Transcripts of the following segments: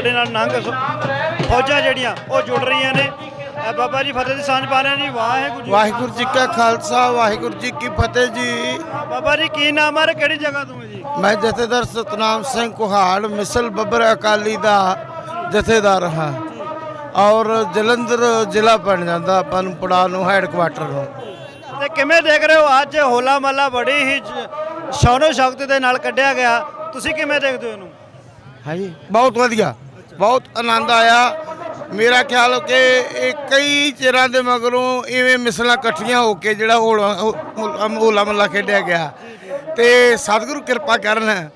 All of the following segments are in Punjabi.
ਸਾਡੇ ਨਾਲ ਨੰਗ ਫੌਜਾਂ ਜਿਹੜੀਆਂ ਉਹ ਜੁੜ ਰਹੀਆਂ ਨੇ। ਬਾਬਾ ਜੀ ਫਤਿਹ ਦੀ ਸਾਂਝ ਪਾ ਰਹੇ ਜੀ ਵਾਹਿਗੁਰੂ ਜੀ ਵਾਹਿਗੁਰੂ ਜੀ ਕਾ ਖਾਲਸਾ ਵਾਹਿਗੁਰੂ ਜੀ ਕੀ ਫਤਿਹ ਜੀ। ਬਾਬਾ ਜੀ ਕੀ ਨਾਮ ਹੈ ਕਿਹੜੀ ਜਗ੍ਹਾ ਤੋਂ ਜੀ? ਮੈਂ ਜਥੇਦਾਰ ਸਤਨਾਮ ਸਿੰਘ ਕੁਹਾੜ ਮਿਸਲ ਬੱਬਰ ਅਕਾਲੀ ਦਾ ਜਥੇਦਾਰ ਹਾਂ। ਔਰ ਜਲੰਧਰ ਜ਼ਿਲ੍ਹਾ ਬਣ ਜਾਂਦਾ ਆਪਾਂ ਨੂੰ ਪੜਾ ਨੂੰ। ਹੈੱਡਕੁਆਟਰ ਨੂੰ ਤੇ ਕਿਵੇਂ ਦੇਖ ਰਹੇ ਹੋ? ਅੱਜ ਹੋਲਾ ਮਹੱਲਾ ਬੜੀ ਹੀ ਸ਼ੌਨੋ ਸ਼ੌਕਤ ਦੇ ਨਾਲ ਕੱਢਿਆ ਗਿਆ। ਤੁਸੀਂ ਕਿਵੇਂ ਦੇਖਦੇ ਹੋ ਇਹਨੂੰ? ਹਾਂਜੀ ਬਹੁਤ ਵਧੀਆ। ਬਹੁਤ ਆਨੰਦ ਆਇਆ। ਮੇਰਾ ਖਿਆਲ ਕਿ ਇਹ ਕਈ ਚਿਰਾਂ ਦੇ ਮਗਰੋਂ ਇਵੇਂ ਮਿਸਲਾਂ ਇਕੱਠੀਆਂ ਹੋ ਕੇ ਜਿਹੜਾ ਹੋਲਾ ਹੋਲਾ ਮਹੱਲਾ ਖੇਡਿਆ ਗਿਆ। ਤੇ ਸਤਿਗੁਰੂ ਕਿਰਪਾ ਕਰਨ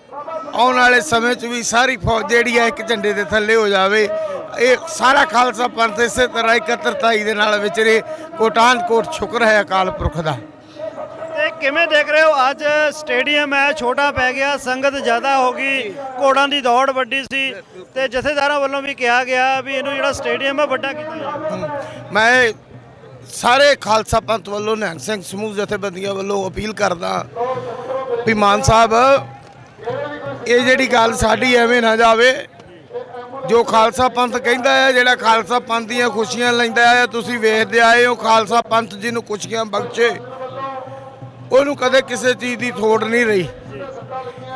ਆਉਣ ਵਾਲੇ ਸਮੇਂ 'ਚ ਵੀ ਸਾਰੀ ਫੌਜ ਜਿਹੜੀ ਹੈ ਇੱਕ ਝੰਡੇ ਦੇ ਥੱਲੇ ਹੋ ਜਾਵੇ। ਇਹ ਸਾਰਾ ਖਾਲਸਾ ਪੰਥ ਇਸੇ ਤਰ੍ਹਾਂ ਇਕੱਤਰਤਾਈ ਦੇ ਨਾਲ ਵਿਚਰੇ ਕੋਟਾਨ ਕੋਟ ਸ਼ੁਕਰ ਹੈ ਅਕਾਲ ਪੁਰਖ ਦਾ। ਕਿਵੇਂ ਦੇਖ ਰਹੇ ਹੋ? ਅੱਜ ਸਟੇਡੀਅਮ ਹੈ, ਛੋਟਾ ਪੈ ਗਿਆ, ਸੰਗਤ ਜ਼ਿਆਦਾ ਹੋ ਗਈ, ਘੋੜਾਂ ਦੀ ਦੌੜ ਵੱਡੀ ਸੀ ਤੇ ਜਥੇਦਾਰਾਂ ਵੱਲੋਂ ਵੀ ਕਿਹਾ ਗਿਆ ਵੀ ਇਹਨੂੰ ਜਿਹੜਾ ਸਟੇਡੀਅਮ ਹੈ, ਵੱਡਾ ਕੀਤਾ ਜਾਵੇ। ਮੈਂ ਸਾਰੇ ਖਾਲਸਾ ਪੰਥ ਵੱਲੋਂ, ਨਿਹੰਗ ਸਿੰਘ ਸਮੂਹ ਜਥੇਬੰਦੀਆਂ ਵੱਲੋਂ ਅਪੀਲ ਕਰਦਾ ਵੀ ਮਾਨ ਸਾਹਿਬ, ਇਹ ਜਿਹੜੀ ਗੱਲ ਸਾਡੀ ਐਵੇਂ ਨਾ ਜਾਵੇ। ਜੋ ਖਾਲਸਾ ਪੰਥ ਕਹਿੰਦਾ ਹੈ, ਜਿਹੜਾ ਖਾਲਸਾ ਪੰਥ ਦੀਆਂ ਖੁਸ਼ੀਆਂ ਲੈਂਦਾ ਹੈ, ਤੁਸੀਂ ਵੇਖਦੇ ਆਏ ਹੋ, ਖਾਲਸਾ ਪੰਥ ਜਿਹਨੂੰ ਖੁਸ਼ੀਆਂ ਬਖਸ਼ੇ। ਉਹਨੂੰ ਕਦੇ ਕਿਸੇ ਚੀਜ਼ ਦੀ ਥੋੜ ਨਹੀਂ ਰਹੀ।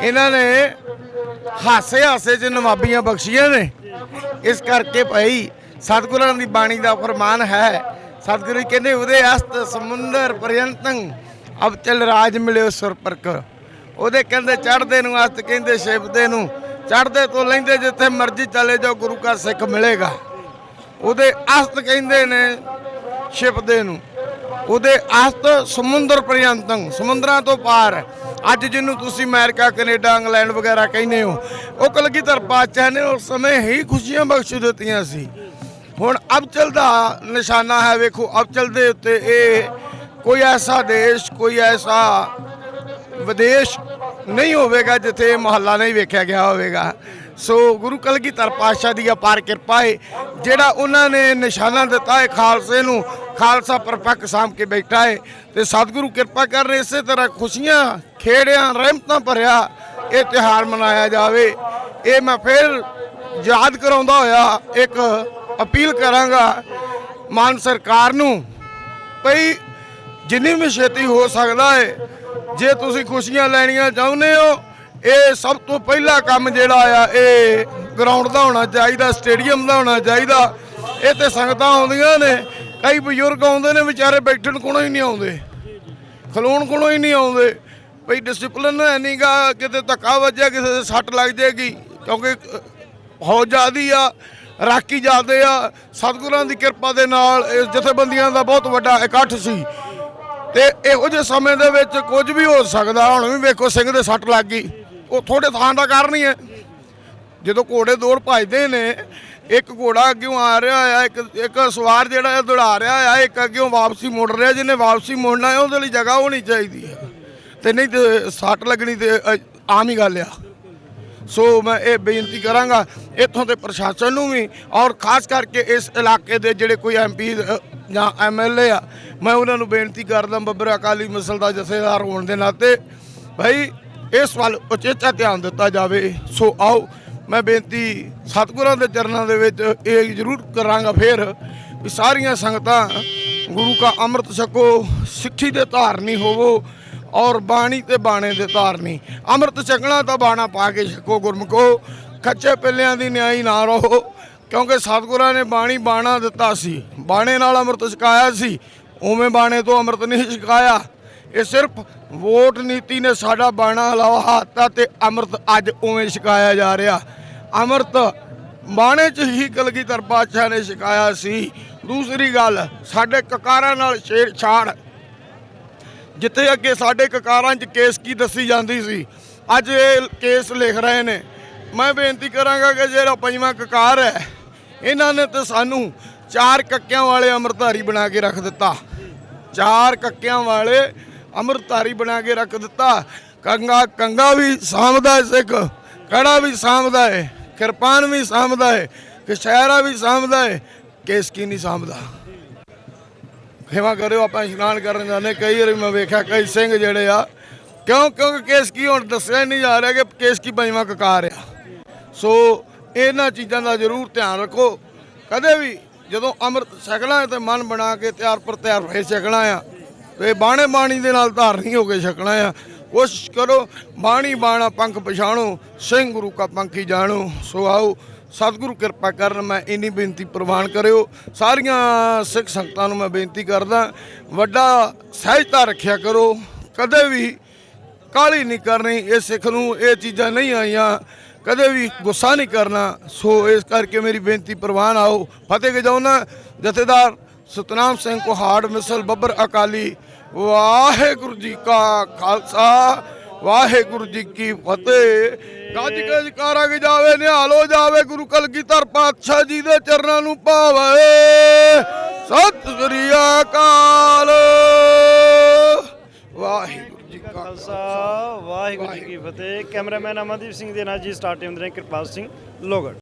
ਇਹਨਾਂ ਨੇ ਹਾਸੇ ਹਾਸੇ ਚ ਨਵਾਬੀਆਂ ਬਖਸ਼ੀਆਂ ਨੇ। ਇਸ ਕਰਕੇ ਭਾਈ ਸਤਿਗੁਰਾਂ ਦੀ ਬਾਣੀ ਦਾ ਫਰਮਾਨ ਹੈ, ਸਤਿਗੁਰੂ ਜੀ ਕਹਿੰਦੇ ਉਹਦੇ ਅਸਤ ਸਮੁੰਦਰ ਪਰਯੰਤੰ, ਅਬ ਚਲ ਰਾਜ ਮਿਲਿਓ ਸੁਰ ਪਰਕ ਉਹਦੇ ਕਹਿੰਦੇ, ਚੜ੍ਹਦੇ ਨੂੰ ਅਸਤ ਕਹਿੰਦੇ, ਛਿਪਦੇ ਨੂੰ। ਚੜ੍ਹਦੇ ਤੋਂ ਲੈਂਦੇ ਜਿੱਥੇ ਮਰਜ਼ੀ ਚਲੇ ਜਾਓ, ਗੁਰੂ ਕਾ ਸਿੱਖ ਮਿਲੇਗਾ। ਉਹਦੇ ਅਸਤ ਕਹਿੰਦੇ ਨੇ, ਛਿਪਦੇ ਨੂੰ। ਉਹਦੇ ਅਸਤ ਸਮੁੰਦਰ ਪਰਯੰਤੰ, ਸਮੁੰਦਰਾਂ ਤੋਂ ਪਾਰ ਅੱਜ ਜਿਹਨੂੰ ਤੁਸੀਂ ਅਮਰੀਕਾ, ਕੈਨੇਡਾ, ਇੰਗਲੈਂਡ ਵਗੈਰਾ ਕਹਿੰਦੇ ਹੋ, ਉਹ ਕਲਗੀਧਰ ਪਾਤਸ਼ਾਹ ਨੇ ਉਸ ਸਮੇਂ ਹੀ ਖੁਸ਼ੀਆਂ ਬਖਸ਼ ਦਿੱਤੀਆਂ ਸੀ। ਹੁਣ ਅਬਚਲ ਦਾ ਨਿਸ਼ਾਨਾ ਹੈ, ਵੇਖੋ ਅਬਚਲ ਦੇ ਉੱਤੇ ਇਹ ਕੋਈ ਐਸਾ ਦੇਸ਼, ਕੋਈ ਐਸਾ ਵਿਦੇਸ਼ ਨਹੀਂ ਹੋਵੇਗਾ ਜਿੱਥੇ ਇਹ ਮਹੱਲਾ ਨਹੀਂ ਵੇਖਿਆ ਗਿਆ ਹੋਵੇਗਾ। ਸੋ ਗੁਰੂ ਕਲਗੀਧਰ ਪਾਤਸ਼ਾਹ ਦੀ ਅਪਾਰ ਕਿਰਪਾ ਹੈ, ਜਿਹੜਾ ਉਹਨਾਂ ਨੇ ਨਿਸ਼ਾਨਾ ਦਿੱਤਾ ਹੈ ਖਾਲਸੇ ਨੂੰ, ਖਾਲਸਾ ਪਰਪੱਕ ਸਾਂਭ ਕੇ ਬੈਠਾ ਹੈ। ਤੇ ਸਤਿਗੁਰੂ ਕਿਰਪਾ ਕਰ ਰਹੇ, ਇਸੇ ਤਰ੍ਹਾਂ ਖੁਸ਼ੀਆਂ, ਖੇੜਿਆਂ, ਰਹਿਮਤਾਂ ਭਰਿਆ ਇਹ ਤਿਉਹਾਰ ਮਨਾਇਆ ਜਾਵੇ। ਇਹ ਮੈਂ ਫਿਰ ਯਾਦ ਕਰਾਉਂਦਾ ਹੋਇਆ, ਇੱਕ ਅਪੀਲ ਕਰਾਂਗਾ ਮਾਨ ਸਰਕਾਰ ਨੂੰ, ਭਈ ਜਿੰਨੀ ਵੀ ਛੇਤੀ ਹੋ ਸਕਦਾ ਹੈ, ਜੇ ਤੁਸੀਂ ਖੁਸ਼ੀਆਂ ਲੈਣੀਆਂ ਚਾਹੁੰਦੇ ਹੋ ਇਹ ਸਭ ਤੋਂ ਪਹਿਲਾ ਕੰਮ ਜਿਹੜਾ ਆ ਇਹ ਗਰਾਊਂਡ ਦਾ ਹੋਣਾ ਚਾਹੀਦਾ ਸਟੇਡੀਅਮ ਦਾ ਹੋਣਾ ਚਾਹੀਦਾ। ਇਹ ਤੇ ਸੰਗਤਾਂ ਆਉਂਦੀਆਂ ਨੇ ਕਈ ਬਜ਼ੁਰਗ ਆਉਂਦੇ ਨੇ ਵਿਚਾਰੇ ਬੈਠਣ ਕੋਲੋਂ ਹੀ ਨਹੀਂ ਆਉਂਦੇ। ਖਲੋਣ ਕੋਲੋਂ ਹੀ ਨਹੀਂ ਆਉਂਦੇ। ਭਈ ਡਿਸਪਲਿਨ ਹੈ ਨਹੀਂਗਾ ਕਿਤੇ ਧੱਕਾ ਵੱਜਿਆ ਕਿਸੇ ਦੇ ਸੱਟ ਲੱਗ ਜਾਏਗੀ ਕਿਉਂਕਿ ਅ, ਫੌਜ ਜ਼ਿਆਦੀ ਆ ਰਾਖੀ ਜ਼ਿਆਦੇ ਆ। ਸਤਿਗੁਰਾਂ ਦੀ ਕਿਰਪਾ ਦੇ ਨਾਲ ਇਸ ਜਥੇਬੰਦੀਆਂ ਦਾ ਬਹੁਤ ਵੱਡਾ ਇਕੱਠ ਸੀ। ਤੇ ਇਹੋ ਜਿਹੇ ਸਮੇਂ ਦੇ ਵਿੱਚ ਕੁਝ ਵੀ ਹੋ ਸਕਦਾ ਹੁਣ ਵੀ ਵੇਖੋ ਸਿੰਘ ਦੇ ਸੱਟ ਲੱਗ ਗਈ। ਉਹ ਥੋੜੇ ਥਾਂ ਦਾ ਕਾਰਨ ਹੀ ਹੈ। ਜਦੋਂ ਘੋੜੇ ਦੌੜ ਭਜਦੇ ਨੇ, ਇੱਕ ਘੋੜਾ ਅੱਗਿਓਂ ਆ ਰਿਹਾ ਆ, ਇੱਕ ਇੱਕ ਸਵਾਰ ਜਿਹੜਾ ਇਹ ਦੌੜਾ ਰਿਹਾ ਆ, ਇੱਕ ਅੱਗਿਓਂ ਵਾਪਸੀ ਮੁੜ ਰਿਹਾ, ਜਿਹਨੇ ਵਾਪਸੀ ਮੁੜਨਾ ਹੈ, ਉਹਦੇ ਲਈ ਜਗ੍ਹਾ ਹੋਣੀ ਚਾਹੀਦੀ ਹੈ। ਤੇ ਨਹੀਂ ਤੇ ਸੱਟ ਲੱਗਣੀ ਤੇ ਆਮ ਹੀ ਗੱਲ ਆ। ਸੋ ਮੈਂ ਇਹ ਬੇਨਤੀ ਕਰਾਂਗਾ, ਇੱਥੋਂ ਦੇ ਪ੍ਰਸ਼ਾਸਨ ਨੂੰ ਵੀ, ਔਰ ਖਾਸ ਕਰਕੇ ਇਸ ਇਲਾਕੇ ਦੇ ਜਿਹੜੇ ਕੋਈ ਐਮਪੀ ਜਾਂ ਐਮਐਲਏ ਆ, ਮੈਂ ਉਹਨਾਂ ਨੂੰ ਬੇਨਤੀ ਕਰਦਾ, ਬੱਬਰ ਅਕਾਲੀ ਮਸਲ ਦਾ ਜਥੇਦਾਰ ਹੋਣ ਦੇ ਨਾਤੇ ਭਾਈ ਇਸ ਵੱਲ ਉਚੇਚਾ ਧਿਆਨ ਦਿੱਤਾ ਜਾਵੇ, ਸੋ ਆਓ ਮੈਂ ਬੇਨਤੀ ਸਤਿਗੁਰਾਂ ਦੇ ਚਰਨਾਂ ਦੇ ਵਿੱਚ ਇਹ ਜ਼ਰੂਰ ਕਰਾਂਗਾ ਫੇਰ ਵੀ ਸਾਰੀਆਂ ਸੰਗਤਾਂ ਗੁਰੂ ਕਾ ਅੰਮ੍ਰਿਤ ਛਕੋ, ਸਿੱਖੀ ਦੇ ਧਾਰਨੀ ਹੋਵੋ ਔਰ ਬਾਣੀ ਤੇ ਬਾਣੇ ਦੇ ਧਾਰਨੀ ਅੰਮ੍ਰਿਤ ਛਕਣਾ ਤਾਂ ਬਾਣਾ ਪਾ ਕੇ ਛਕੋ ਗੁਰਮੁਖੋ ਕੱਚੇ ਪਿੱਲਿਆਂ ਦੀ ਨਿਆਈ ਨਾ ਰਹੋ, ਕਿਉਂਕਿ ਸਤਿਗੁਰਾਂ ਨੇ ਬਾਣੀ ਬਾਣਾ ਦਿੱਤਾ ਸੀ, ਬਾਣੇ ਨਾਲ ਅੰਮ੍ਰਿਤ ਛਕਾਇਆ ਸੀ, ਉਵੇਂ ਬਾਣੇ ਤੋਂ ਅੰਮ੍ਰਿਤ ਨਹੀਂ ਛਕਾਇਆ। ਇਹ ਸਿਰਫ ਵੋਟ ਨੀਤੀ ਨੇ ਸਾਡਾ ਬਾਣਾ ਹਲਾਵਾ ਤੇ ਅੰਮ੍ਰਿਤ ਅੱਜ ਉਵੇਂ ਛਕਾਇਆ ਜਾ ਰਿਹਾ। ਅੰਮ੍ਰਿਤ ਬਾਣੇ 'ਚ ਹੀ ਕਲਗੀਧਰ ਪਾਤਸ਼ਾਹ ਨੇ ਛਕਾਇਆ ਸੀ। ਦੂਸਰੀ ਗੱਲ, ਸਾਡੇ ਕਕਾਰਾਂ ਨਾਲ ਛੇੜਛਾੜ ਜਿੱਥੇ ਅੱਗੇ ਸਾਡੇ ਕਕਾਰਾਂ 'ਚ ਕੇਸ ਕੀ ਦੱਸੀ ਜਾਂਦੀ ਸੀ, ਅੱਜ ਇਹ ਕੇਸ ਲਿਖ ਰਹੇ ਨੇ। ਮੈਂ ਬੇਨਤੀ ਕਰਾਂਗਾ ਕਿ ਜਿਹੜਾ ਪੰਜਵਾਂ ਕਕਾਰ ਹੈ, ਇਹਨਾਂ ਨੇ ਤਾਂ ਸਾਨੂੰ ਚਾਰ ਕੱਕਿਆਂ ਵਾਲੇ ਅੰਮ੍ਰਿਤਧਾਰੀ ਬਣਾ ਕੇ ਰੱਖ ਦਿੱਤਾ। ਚਾਰ ਕੱਕਿਆਂ ਵਾਲੇ ਅੰਮ੍ਰਿਤਧਾਰੀ ਬਣਾ ਕੇ ਰੱਖ ਦਿੱਤਾ। ਕੰਗਾ ਕੰਗਾ ਵੀ ਸਾਂਭਦਾ ਹੈ ਸਿੱਖ, ਕੜਾ ਵੀ ਸਾਂਭਦਾ ਹੈ, ਕਿਰਪਾਨ ਵੀ ਸਾਂਭਦਾ ਹੈ ਕਸ਼ਹਿਰਾ ਵੀ ਸਾਂਭਦਾ ਹੈ, ਕੇਸ ਕੀ ਨਹੀਂ ਸਾਂਭਦਾ। ਖਿਮਾ ਕਰਿਓ, ਆਪਾਂ ਇਸ਼ਨਾਨ ਕਰਨ ਜਾਂਦੇ ਕਈ ਵਾਰੀ ਮੈਂ ਵੇਖਿਆ, ਕਈ ਸਿੰਘ ਜਿਹੜੇ ਆ, ਕਿਉਂ ਕਿਉਂਕਿ ਕੇਸ ਕੀ ਹੁਣ ਦੱਸਿਆ ਹੀ ਨਹੀਂ ਜਾ ਰਿਹਾ ਕਿ ਕੇਸ ਕੀ ਪੰਜਵਾਂ ਕਕਾਰ ਆ। ਸੋ ਇਹਨਾਂ ਚੀਜ਼ਾਂ ਦਾ ਜ਼ਰੂਰ ਧਿਆਨ ਰੱਖੋ। ਕਦੇ ਵੀ ਜਦੋਂ ਅੰਮ੍ਰਿਤ ਛਕਣਾ ਹੈ ਤੇ ਮਨ ਬਣਾ ਕੇ ਤਿਆਰ ਪਰ ਤਿਆਰ ਹੋਏ ਛਕਣਾ ਆ ਤੇ ਬਾਣੇ ਬਾਣੀ ਦੇ ਨਾਲ ਧਾਰਨੀ ਹੋ ਕੇ ਛਕਣਾ ਆ। ਕੋਸ਼ਿਸ਼ ਕਰੋ, ਬਾਣੀ ਬਾਣਾ ਪੰਖ ਪਛਾਣੋ, ਸਿੰਘ ਗੁਰੂ ਕਾ ਪੰਖੀ ਜਾਣੋ, ਸੋ ਆਓ, ਸਤਿਗੁਰੂ ਕਿਰਪਾ ਕਰਨ ਮੈਂ ਇੰਨੀ ਬੇਨਤੀ ਪ੍ਰਵਾਨ ਕਰਿਓ। ਸਾਰੀਆਂ ਸਿੱਖ ਸੰਗਤਾਂ ਨੂੰ ਮੈਂ ਬੇਨਤੀ ਕਰਦਾ, ਵੱਡਾ ਸਹਿਜਤਾ ਰੱਖਿਆ ਕਰੋ। ਕਦੇ ਵੀ ਕਾਲੀ ਨਹੀਂ ਕਰਨੀ, ਇਹ ਸਿੱਖ ਨੂੰ ਇਹ ਚੀਜ਼ਾਂ ਨਹੀਂ ਆਈਆਂ। ਕਦੇ ਵੀ ਗੁੱਸਾ ਨਹੀਂ ਕਰਨਾ, ਸੋ ਇਸ ਕਰਕੇ ਮੇਰੀ ਬੇਨਤੀ ਪ੍ਰਵਾਨ ਆਓ। ਫਤਿਹ ਗਜਾਉਣਾ ਜਥੇਦਾਰ ਸਤਨਾਮ ਸਿੰਘ ਕੋਹਾੜ, ਮਿਸਲ ਬੱਬਰ ਅਕਾਲੀ ਵਾਹਿਗੁਰੂ ਜੀ ਕਾ ਖਾਲਸਾ, ਵਾਹਿਗੁਰੂ ਜੀ ਕੀ ਫਤਿਹ। ਗੱਜ ਗੱਜ ਕਾਰਾ ਜਾਵੇ, ਨਿਹਾਲ ਹੋ ਜਾਵੇ, ਗੁਰੂ ਕਲਗੀਧਰ ਪਾਤਸ਼ਾਹ ਜੀ ਦੇ ਚਰਨਾਂ ਨੂੰ ਭਾਵੇ। ਸਤਿ ਸ੍ਰੀ ਅਕਾਲ। ਵਾਹਿਗੁਰੂ ਜੀ ਕਾ ਖਾਲਸਾ, ਵਾਹਿਗੁਰੂ ਜੀ ਕੀ ਫਤਿਹ। ਕੈਮਰਾਮੈਨ ਅਮਨਦੀਪ ਸਿੰਘ ਦੇ ਨਾਲ ਜੀ ਸਟਾਰ ਟੀਮ ਦੇ ਕਿਰਪਾਲ ਸਿੰਘ ਲੋਗੜ।